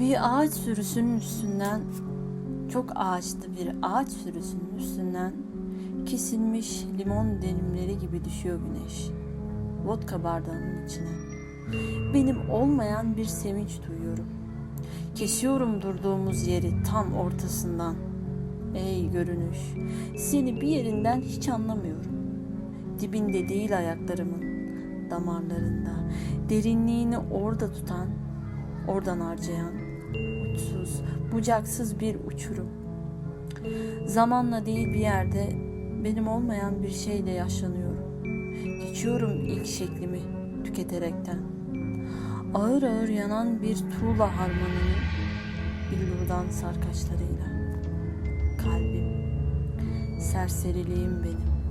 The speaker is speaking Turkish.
Bir ağaç sürüsünün üstünden, çok ağaçlı bir ağaç sürüsünün üstünden kesilmiş limon dilimleri gibi düşüyor güneş. Vodka bardağının içine. Benim olmayan bir sevinç duyuyorum. Kesiyorum durduğumuz yeri tam ortasından. Ey görünüş, seni bir yerinden hiç anlamıyorum. Dibinde değil ayaklarımın, damarlarında, derinliğini orada tutan, oradan harcayan, uçsuz, bucaksız bir uçurum. Zamanla değil bir yerde benim olmayan bir şeyle yaşlanıyorum. Geçiyorum ilk şeklimi tüketerekten. Ağır ağır yanan bir tuğla harmanını billurdan sarkaçlarıyla. Kalbim, serseriliğim benim.